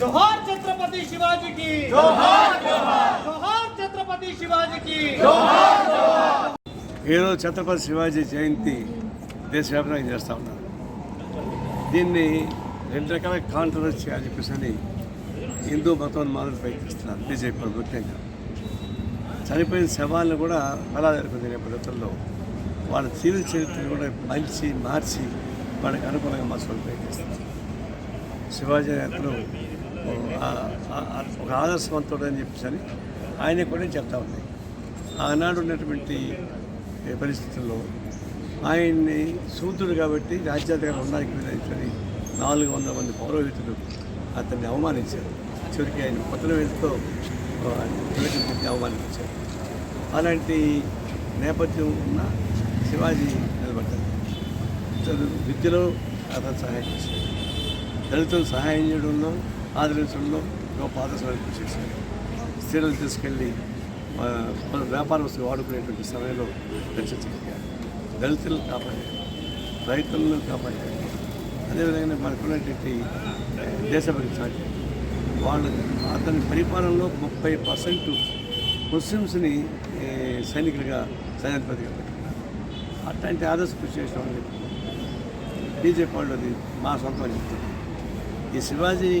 జోహార్ ఛత్రపతి శివాజీకి. జోహార్ జోహార్ ఛత్రపతి శివాజీకి. ఈరోజు ఛత్రపతి శివాజీ జయంతి దేశవ్యాప్తంగా చేస్తూ ఉన్నారు. దీన్ని రెండు రకాల కాంట్రవర్సీ అని చెప్పేసి హిందూ మతం మొదలు ప్రయత్నిస్తున్నారు బీజేపీ ముఖ్యంగా చనిపోయిన శవాలను కూడా అలా జరుగుతుంది పద్ధతుల్లో వాళ్ళ జీవిత చరిత్రను కూడా మంచి మార్చి వాళ్ళకి అనుకూలంగా మార్చుకోవడం ప్రయత్నిస్తున్నారు. శివాజీ ఆ- ఒక ఆదర్శవంతుడు అని చెప్పేసి అని ఆయన కూడా చెప్తా ఉన్నాయి ఆనాడు ఉన్నటువంటి పరిస్థితుల్లో ఆయన్ని శూద్రుడు కాబట్టి రాజ్యాధికారులు ఉండడానికి వీలని నాలుగు వందల మంది పౌరోహితులు అతన్ని అవమానించారు. చివరికి ఆయన కొత్త వేలతో తిలకించి అవమానించారు. అలాంటి నేపథ్యం ఉన్న శివాజీ నిలబడ్డారు. విద్యలో అతను సహాయం చేశాడు. దళితులు సహాయం చేయడంలో ఆదరించడంలో గొప్ప ఆదర్శమైన కృషి చేశారు. స్త్రీలను తీసుకెళ్ళి మన వ్యాపార వస్తువులు వాడుకునేటువంటి సమయంలో రక్షించగలిగారు. దళితులను కాపాడారు. రైతులను కాపాడారు. అదేవిధంగా మనకున్నటువంటి దేశభక్తి చాటారు వాళ్ళు అతని పరిపాలనలో ముప్పై పర్సెంట్ ముస్లిమ్స్ని సైనికులుగా సైన్యాధిపతిగా పెట్టుకున్నారు. అట్లాంటి ఆదర్శ కృషి చేసిన వాళ్ళు బీజేపీ వాళ్ళు అది మా సొంతం చెప్తుంది ఈ శివాజీ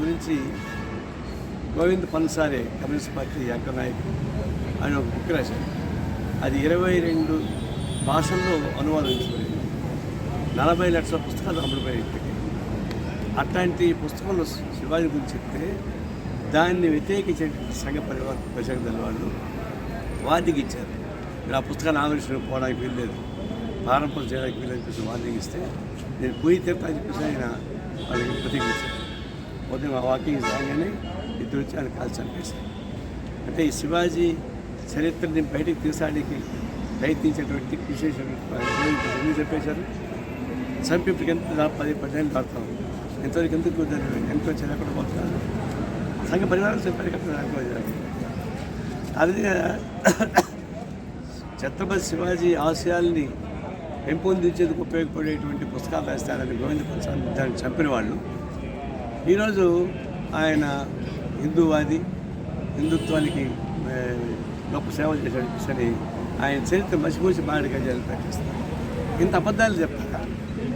గురించి గోవింద్ పన్సారే కమ్యూనిస్ట్ పార్టీ అంక నాయకుడు. ఆయన ఒక బుక్ రాశారు అది ఇరవై రెండు భాషల్లో అనువాదించబడింది. నలభై లక్షల పుస్తకాలు అమ్ముడుపోయాయి అట్లాంటి పుస్తకంలో శివాజీ గురించి చెప్తే దాన్ని వ్యతిరేకించే సంఘ పరివార ప్రజల వాళ్ళు వార్నింగ్ ఇచ్చారు. మీరు ఆ పుస్తకాన్ని ఆవిష్కరణ పోవడానికి వీల్లేదు. ప్రారంభం చేయడానికి వీల్లేదు చెప్పేసి వార్నింగ్ ఇస్తే నేను పోయి తీర్థం అని చెప్పేసి ఆయన వాళ్ళకి ప్రతిజ్ఞించారు ఉదయం వాకింగ్ రాగానే ఇద్దరు వచ్చి ఆయన కాల్చి చంపేశారు అంటే ఈ శివాజీ చరిత్రని బయటికి తీసానికి ప్రయత్నించేటువంటి విశేషమైన ఎందుకు చెప్పేశారు చంపిప్పటికి ఎంత పది పదిహేను పడతాం ఎంతవరకు ఎందుకు కుదరదు ఎంతో చిన్నకుండా పోతున్నారు సంఘ పరివారం చెప్పారు కదా అదే ఛత్రపతి శివాజీ ఆశయాల్ని పెంపొందించేందుకు ఉపయోగపడేటువంటి పుస్తకాలు రాస్తారని గోవింద ప్రసాద్ దాన్ని చంపిన వాళ్ళు ఈరోజు ఆయన హిందూవాది హిందుత్వానికి గొప్ప గొప్ప సేవ సరే ఆయన చరిత్ర మసిపూసి బాడిగా చేయాలని ఇంత అబద్ధాలు చెప్తారా?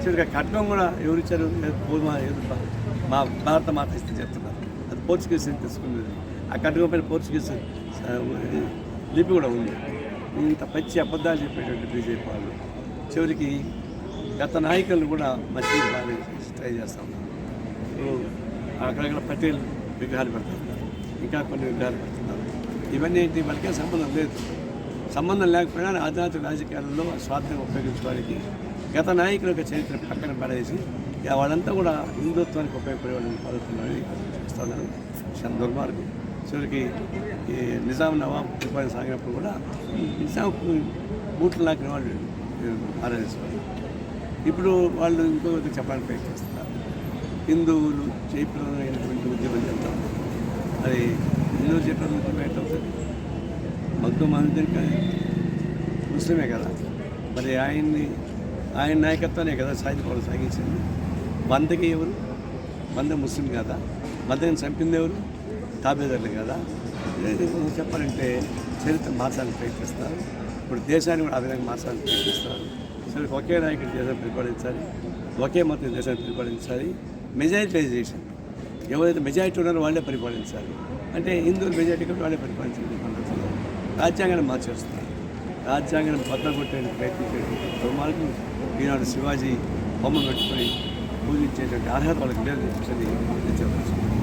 చివరిగా ఖడ్గం కూడా ఎవరిచ్చారు ఏదో పూర్వ మా భారత మాత ఇస్తే చెప్తున్నారు. అది పోర్చుగీస్ నుంచి తీసుకున్నది ఆ ఖడ్గం పైన పోర్చుగీస్ లిపి కూడా ఉంది. ఇంత పచ్చి అబద్ధాలు చెప్పేటువంటి బీజేపీ వాళ్ళు. చివరికి గత నాయకులను కూడా మసీదు బాగా ట్రై చేస్తూ ఉన్నారు. అక్కడక్కడ పటేల్ విగ్రహాలు పెడుతున్నారు. ఇంకా కొన్ని విగ్రహాలు పెడుతున్నారు. ఇవన్నీ ఏంటి? వాళ్ళకే సంబంధం లేదు. సంబంధం లేకపోయినా ఆధ్యాత్మిక రాజకీయాలలో స్వార్థం ఉపయోగించుకోవడానికి గత నాయకుల యొక్క చరిత్ర పక్కన పడేసి ఇక వాళ్ళంతా కూడా హిందుత్వానికి ఉపయోగపడే వాళ్ళని పాల్గొతున్నారని చూస్తున్నారు చాలా దుర్మార్గం. చివరికి ఈ నిజాం నవాబ్ పరిపాలన సాగినప్పుడు కూడా నిజాం బూట్లు లాకిన వాళ్ళు ఆరాధిస్తారు ఇప్పుడు వాళ్ళు ఇంకొకటి చెప్పడానికి ప్రయత్నిస్తున్నారు. హిందువులు జయప్రదమైనటువంటి ఉద్యమం చెప్తాం అది హిందువులు చెప్పిన ఉద్యమం ఎట్లవుతుంది మగ్గు మహమ్మద్ కానీ ముస్లిమే కదా. మరి ఆయన్ని ఆయన నాయకత్వానే కదా సాయుధ కొనసాగించింది సాగించింది. వందకి ఎవరు? వంద ముస్లిం కదా? వందకి చంపింది ఎవరు? తాబేదారులు కదా? చెప్పాలంటే చరిత్ర మార్చాలని ప్రయత్నిస్తారు. ఇప్పుడు దేశాన్ని కూడా ఆ విధంగా మార్చాలని ప్రయత్నిస్తారు. సరే ఒకే నాయకుడు దేశాన్ని పరిపాలించాలి. ఒకే మతం దేశాన్ని పరిపాలించాలి. మెజారిటైజేషన్. ఎవరైతే మెజారిటీ ఉన్నారో వాళ్ళే పరిపాలించాలి. అంటే హిందువులు మెజారిటీ కాబట్టి వాళ్ళే పరిపాలించాలి. రాజ్యాంగాన్ని మార్చేస్తారు. రాజ్యాంగాన్ని బద్దగొట్టే ప్రయత్నించేటువంటి దుర్మార్గం ఈనాడు శివాజీ బొమ్మ పెట్టుకొని పూజించేటువంటి అర్హత వాళ్ళకి లేదు అని చెప్పవచ్చు